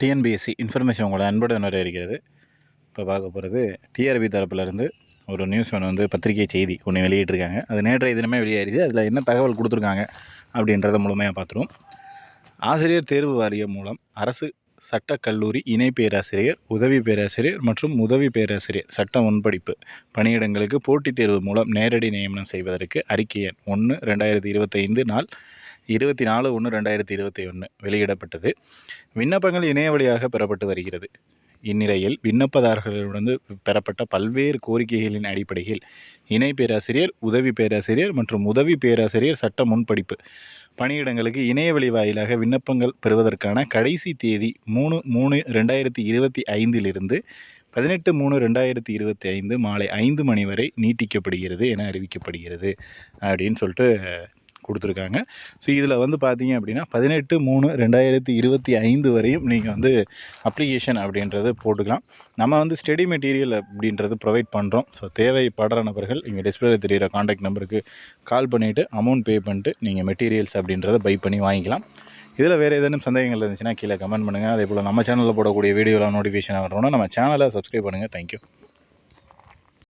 TNPSC information உங்களோட அன்புடன் வர இருக்கிறது இப்போ பார்க்க போகிறது டிஆர்பி தரப்புலேருந்து ஒரு நியூஸ் ஒன்று வந்து பத்திரிகை செய்தி ஒன்று வெளியிட்டிருக்காங்க. அது நேற்றைய தினமே வெளியாயிருச்சு. அதில் என்ன தகவல் கொடுத்துருக்காங்க அப்படின்றத முழுமையாக பார்த்துருவோம். ஆசிரியர் தேர்வு வாரியம் மூலம் அரசு சட்ட கல்லூரி இணை பேராசிரியர் உதவி பேராசிரியர் மற்றும் உதவி பேராசிரியர் சட்ட முன்படிப்பு பணியிடங்களுக்கு போட்டித் தேர்வு மூலம் நேரடி நியமனம் செய்வதற்கு அறிக்கை எண் ஒன்று ரெண்டாயிரத்தி இருபத்தைந்து நாள் இருபத்தி நாலு ஒன்று ரெண்டாயிரத்தி இருபத்தி ஒன்று வெளியிடப்பட்டது. விண்ணப்பங்கள் இணைய வழியாக பெறப்பட்டு வருகிறது. இந்நிலையில் விண்ணப்பதாரர்களிடமிருந்து பெறப்பட்ட பல்வேறு கோரிக்கைகளின் அடிப்படையில் இணை பேராசிரியர் உதவி பேராசிரியர் மற்றும் உதவி பேராசிரியர் சட்ட முன்படிப்பு பணியிடங்களுக்கு இணையவழி வாயிலாக விண்ணப்பங்கள் பெறுவதற்கான கடைசி தேதி மூணு மூணு ரெண்டாயிரத்தி இருபத்தி ஐந்திலிருந்து பதினெட்டு மூணு ரெண்டாயிரத்தி இருபத்தி ஐந்து மாலை ஐந்து மணி வரை நீட்டிக்கப்படுகிறது என அறிவிக்கப்படுகிறது. அப்படின்னு சொல்லிட்டு கொடுத்துருக்காங்க. ஸோ இதில் வந்து பார்த்தீங்க அப்படின்னா பதினெட்டு மூணு ரெண்டாயிரத்தி இருபத்தி ஐந்து வரையும் நீங்கள் வந்து அப்ளிகேஷன் அப்படின்றது போட்டுக்கலாம். நம்ம வந்து ஸ்டடி மெட்டீரியல் அப்படின்றது ப்ரொவைட் பண்ணுறோம் ஸோ தேவைப்படுற நபர்கள் இங்கே டிஸ்பிளே தெரிகிற காண்டாக்ட் நம்பருக்கு கால் பண்ணிவிட்டு அமௌண்ட் பே பண்ணிட்டு நீங்கள் மெட்டீரியல்ஸ் அப்படின்றத பை பண்ணி வாங்கிக்கலாம். இதில் வேறு ஏதேனும் சந்தேகங்கள் இருந்துச்சுன்னா கீழே கமெண்ட் பண்ணுங்கள் அதே போல் நம்ம சேனலில் போடக்கூடிய வீடியோலாம் நோட்டிஃபிகேஷன் வரணும்னா நம்ம சேனலை சப்ஸ்கிரைப் பண்ணுங்கள் தேங்க்யூ